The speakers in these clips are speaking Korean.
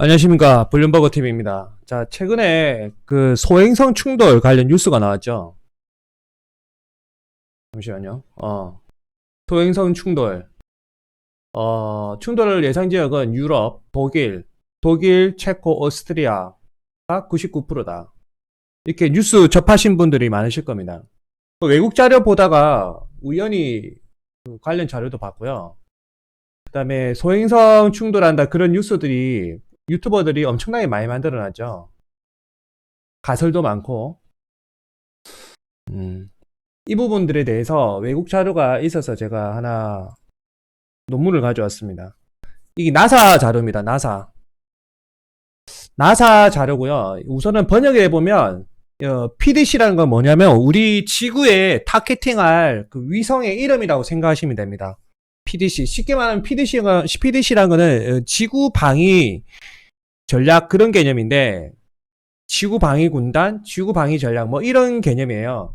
안녕하십니까. 블룸버그 TV입니다. 자, 최근에 그 소행성 충돌 관련 뉴스가 나왔죠. 잠시만요. 어. 소행성 충돌. 어, 충돌 예상 지역은 유럽, 독일, 독일, 체코, 오스트리아가 99%다. 이렇게 뉴스 접하신 분들이 많으실 겁니다. 그 외국 자료 보다가 우연히 그 관련 자료도 봤고요. 그 다음에 소행성 충돌한다 그런 뉴스들이 유튜버들이 엄청나게 많이 만들어놨죠. 가설도 많고. 음, 이 부분들에 대해서 외국 자료가 있어서 제가 하나 논문을 가져왔습니다. 이게 나사 자료입니다. 나사. 나사 자료고요. 우선은 번역해 보면 어, PDC라는 건 뭐냐면 우리 지구에 타겟팅할 그 위성의 이름이라고 생각하시면 됩니다. PDC. 쉽게 말하면 PDC가 PDC라는 거는 어, 지구 방위 전략 그런 개념인데 지구 방위 군단, 지구 방위 전략 뭐 이런 개념이에요.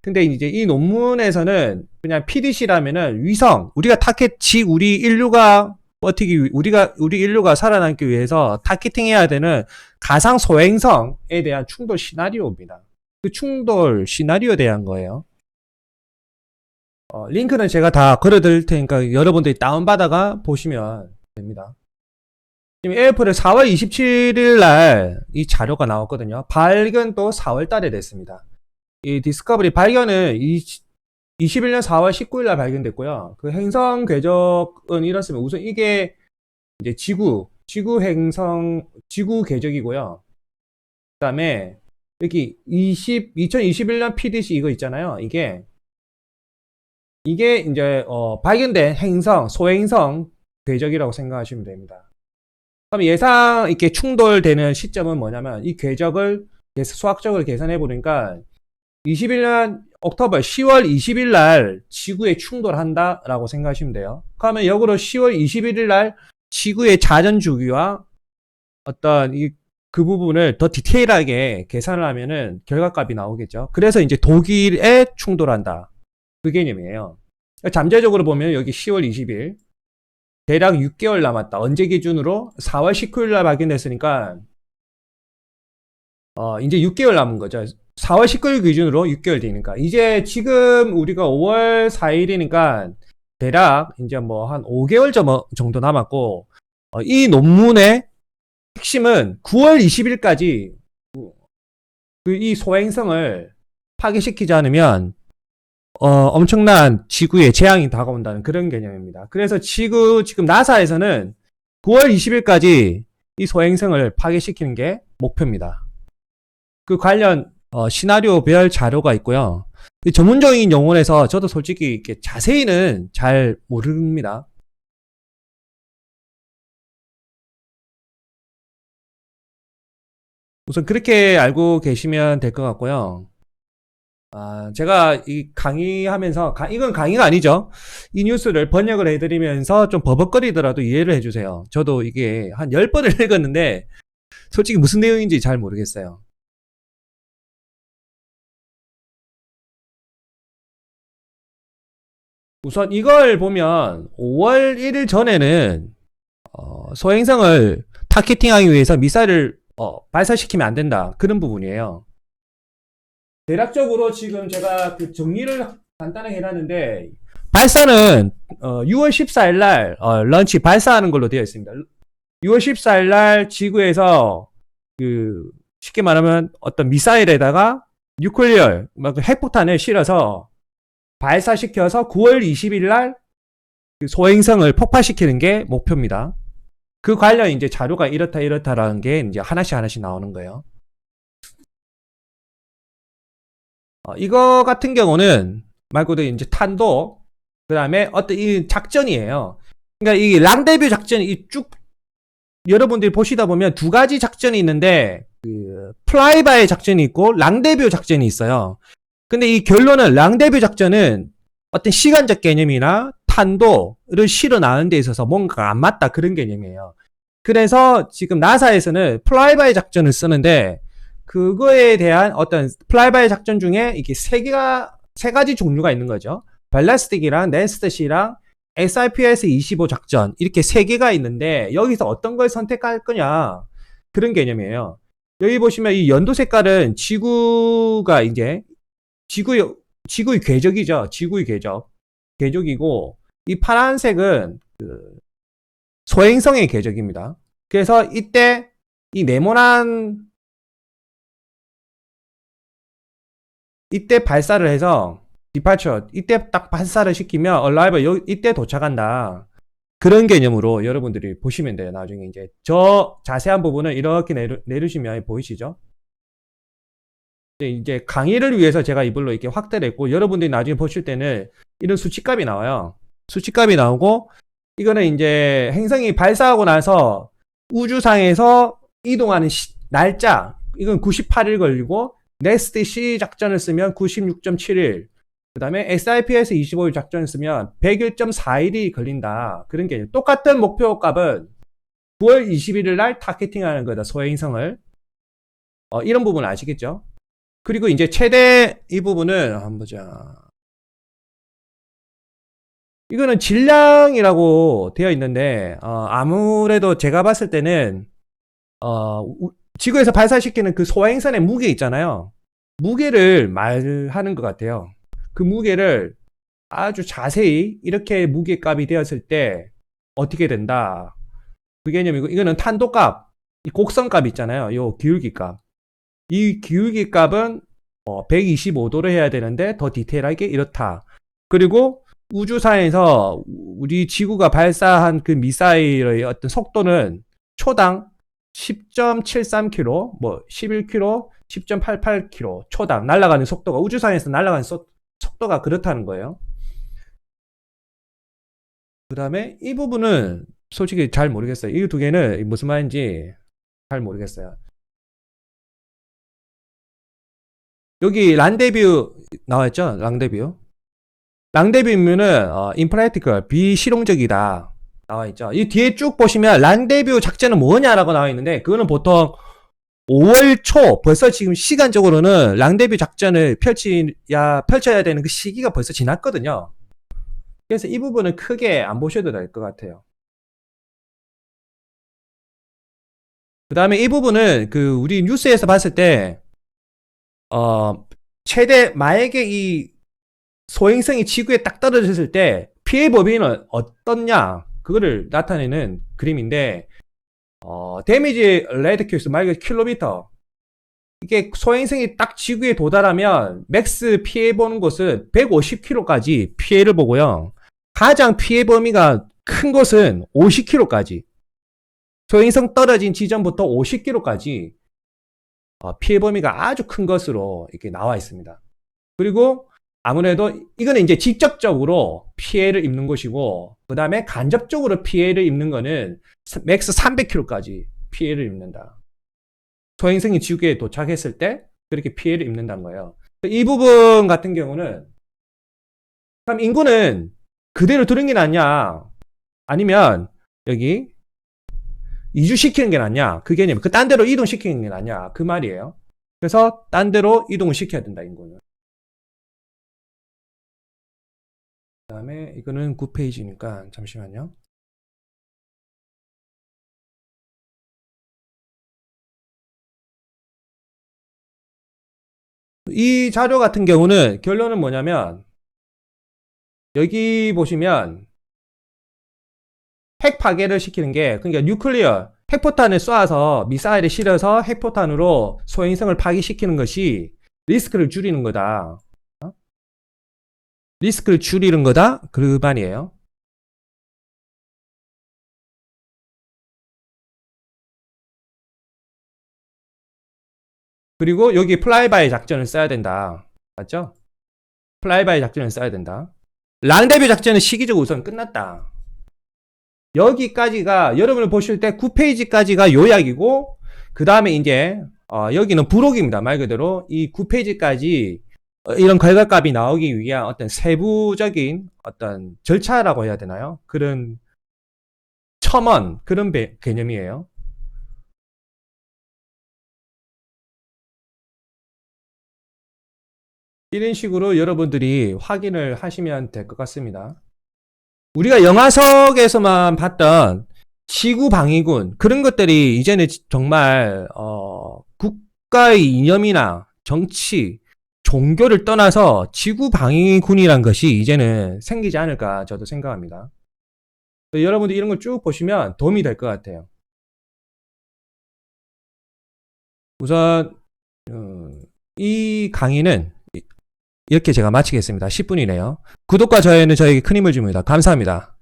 근데 이제 이 논문에서는 그냥 PDC라면은 위성, 우리가 타겟 지 우리 인류가 버티기 위- 우리가 우리 인류가 살아남기 위해서 타겟팅해야 되는 가상 소행성에 대한 충돌 시나리오입니다. 그 충돌 시나리오에 대한 거예요. 어, 링크는 제가 다 걸어드릴 테니까 여러분들이 다운받아가 보시면 됩니다. 지금 에어플에 4월 27일 날 이 자료가 나왔거든요. 발견도 4월 달에 됐습니다. 이 디스커버리 발견은 20, 21년 4월 19일 날 발견됐고요. 그 행성 궤적은 이렇습니다. 우선 이게 이제 지구, 지구 행성, 지구 궤적이고요. 그 다음에 여기 20, 2021년 PDC 이거 있잖아요. 이게 이게 이제 어, 발견된 행성, 소행성 궤적이라고 생각하시면 됩니다. 그럼 예상 이렇게 충돌되는 시점은 뭐냐면 이 궤적을 수학적으로 계산해 보니까 21년 옥토버 10월 20일 날 지구에 충돌한다라고 생각하시면 돼요. 그러면 역으로 10월 21일 날 지구의 자전 주기와 어떤 이 그 부분을 더 디테일하게 계산을 하면은 결과값이 나오겠죠. 그래서 이제 독일에 충돌한다. 그 개념이에요. 잠재적으로 보면 여기 10월 20일 대략 6개월 남았다. 언제 기준으로? 4월 19일 날 발견됐으니까, 어, 이제 6개월 남은 거죠. 4월 19일 기준으로 6개월 되니까. 이제 지금 우리가 5월 4일이니까, 대략 이제 뭐 한 5개월 점- 정도 남았고, 어, 이 논문의 핵심은 9월 20일까지 그 이 소행성을 파괴시키지 않으면 어, 엄청난 지구에 재앙이 다가온다는 그런 개념입니다. 그래서 지구, 지금 나사에서는 9월 20일까지 이 소행성을 파괴시키는 게 목표입니다. 그 관련 어, 시나리오별 자료가 있고요. 이 전문적인 용어에서 저도 솔직히 이렇게 자세히는 잘 모릅니다. 우선 그렇게 알고 계시면 될 것 같고요. 아, 제가 이 강의하면서, 가- 이건 강의가 아니죠. 이 뉴스를 번역을 해드리면서 좀 버벅거리더라도 이해를 해주세요. 저도 이게 한 10번을 읽었는데, 솔직히 무슨 내용인지 잘 모르겠어요. 우선 이걸 보면 5월 1일 전에는 어, 소행성을 타겟팅하기 위해서 미사일을 어, 발사시키면 안 된다. 그런 부분이에요. 대략적으로 지금 제가 그 정리를 간단하게 해놨는데 발사는 어, 6월 14일 날 어, 런치 발사하는 걸로 되어 있습니다. 6월 14일 날 지구에서 그 쉽게 말하면 어떤 미사일에다가 뉴클리어 막 핵폭탄을 실어서 발사시켜서 9월 20일 날그 소행성을 폭파시키는 게 목표입니다. 그 관련 이제 자료가 이렇다 이렇다라는 게 이제 하나씩 하나씩 나오는 거예요. 어, 이거 같은 경우는 말 그대로 이제 탄도 그 다음에 어떤 이 작전이에요. 그러니까 이 랑데뷰 작전이 이 쭉 여러분들이 보시다 보면 두 가지 작전이 있는데 그 플라이바이 작전이 있고 랑데뷰 작전이 있어요. 근데 이 결론은 랑데뷰 작전은 어떤 시간적 개념이나 탄도를 실어 나가는 데 있어서 뭔가 안 맞다 그런 개념이에요. 그래서 지금 나사에서는 플라이바이 작전을 쓰는데 그거에 대한 어떤 플라이바이 작전 중에 이게 세 개가 세 가지 종류가 있는 거죠. 발라스틱이랑 네스트시랑 SRPS 25 작전 이렇게 세 개가 있는데 여기서 어떤 걸 선택할 거냐 그런 개념이에요. 여기 보시면 이 연도 색깔은 지구가 이제 지구의 지구의 궤적이죠. 지구의 궤적 궤적이고 이 파란색은 그 소행성의 궤적입니다. 그래서 이때 이 네모난 이때 발사를 해서 디파처 이때 딱 발사를 시키면 얼라이버 여 이때 도착한다. 그런 개념으로 여러분들이 보시면 돼요. 나중에 이제 저 자세한 부분을 이렇게 내려, 내리시면 보이시죠? 이제- 이제 강의를 위해서 제가 이걸로 이렇게 확대를 했고 여러분들이 나중에 보실 때는 이런 수치값이 나와요. 수치값이 나오고 이거는 이제 행성이 발사하고 나서 우주상에서 이동하는 시- 날짜 이건 98일 걸리고 네스트 C 작전을 쓰면 96.7일 그 다음에 SIPS 25일 작전을 쓰면 101.4일이 걸린다. 그런 게 똑같은 목표 값은 9월 21일 날 타겟팅하는 거다 소행성을. 어, 이런 부분 아시겠죠? 그리고 이제 최대 이 부분은 한번 보자. 이거는 질량이라고 되어 있는데 어, 아무래도 제가 봤을 때는 어, 우- 지구에서 발사시키는 그 소행선의 무게 있잖아요. 무게를 말하는 것 같아요. 그 무게를 아주 자세히 이렇게 무게값이 되었을 때 어떻게 된다. 그 개념이고 이거는 탄도값, 이 곡선값 있잖아요. 요 기울기값. 이 기울기값은 125도로 해야 되는데 더 디테일하게 이렇다. 그리고 우주사에서 우리 지구가 발사한 그 미사일의 어떤 속도는 초당 10.73km, 뭐 11km, 10.88km 초당 날아가는 속도가 우주상에서 날아가는 속, 속도가 그렇다는 거예요. 그 다음에 이 부분은 솔직히 잘 모르겠어요. 이 두 개는 무슨 말인지 잘 모르겠어요. 여기 란데뷰 나와있죠? 랑데뷰. 랑데뷰면은 어, impractical, 비실용적이다. 나와 있죠. 이 뒤에 쭉 보시면 랑데뷰 작전은 뭐냐라고 나와 있는데 그거는 보통 5월 초 벌써 지금 시간적으로는 랑데뷰 작전을 펼치야 펼쳐야 되는 그 시기가 벌써 지났거든요. 그래서 이 부분은 크게 안 보셔도 될 것 같아요. 그 다음에 이 부분은 그 우리 뉴스에서 봤을 때, 어, 최대, 만약에 이 소행성이 지구에 딱 떨어졌을 때 피해 범위는 어떻냐, 그거를 나타내는 그림인데, 어, 데미지 레드 큐스 말 그대로 킬로미터. 이게 소행성이 딱 지구에 도달하면 맥스 피해 보는 곳은 150km까지 피해를 보고요. 가장 피해 범위가 큰 곳은 50km까지. 소행성 떨어진 지점부터 50km까지 어, 피해 범위가 아주 큰 것으로 이렇게 나와 있습니다. 그리고 아무래도 이거는 이제 직접적으로 피해를 입는 것이고 그 다음에 간접적으로 피해를 입는 거는 맥스 300km까지 피해를 입는다. 소행성이 지구에 도착했을 때 그렇게 피해를 입는다는 거예요. 이 부분 같은 경우는 그럼 인구는 그대로 두는 게 낫냐? 아니면 여기 이주시키는 게 낫냐? 그 개념. 그 딴 데로 이동시키는 게 낫냐? 그 말이에요. 그래서 딴 데로 이동을 시켜야 된다, 인구는. 그 다음에 이거는 9페이지니까 잠시만요. 이 자료 같은 경우는 결론은 뭐냐면 여기 보시면 핵 파괴를 시키는 게 그러니까 뉴클리어 핵포탄을 쏴서 미사일에 실어서 핵포탄으로 소행성을 파괴시키는 것이 리스크를 줄이는 거다. 어? 리스크를 줄이는 거다. 그 말이에요. 그리고 여기 플라이바이 작전을 써야 된다. 맞죠? 플라이바이 작전을 써야 된다. 랑데뷰 작전은 시기적으로 우선 끝났다. 여기까지가 여러분을 보실 때 9페이지까지가 요약이고 그 다음에 이제 어, 여기는 부록입니다. 말 그대로 이 9페이지까지 이런 결과값이 나오기 위한 어떤 세부적인 어떤 절차라고 해야 되나요? 그런 첨언 그런 배- 개념이에요. 이런 식으로 여러분들이 확인을 하시면 될 것 같습니다. 우리가 영화석에서만 봤던 지구 방위군 그런 것들이 이제는 정말 어, 국가의 이념이나 정치, 종교를 떠나서 지구 방위군이란 것이 이제는 생기지 않을까 저도 생각합니다. 여러분들 이런 걸 쭉 보시면 도움이 될 것 같아요. 우선 어, 이 강의는 이렇게 제가 마치겠습니다. 10분이네요. 구독과 좋아요는 저에게 큰 힘을 줍니다. 감사합니다.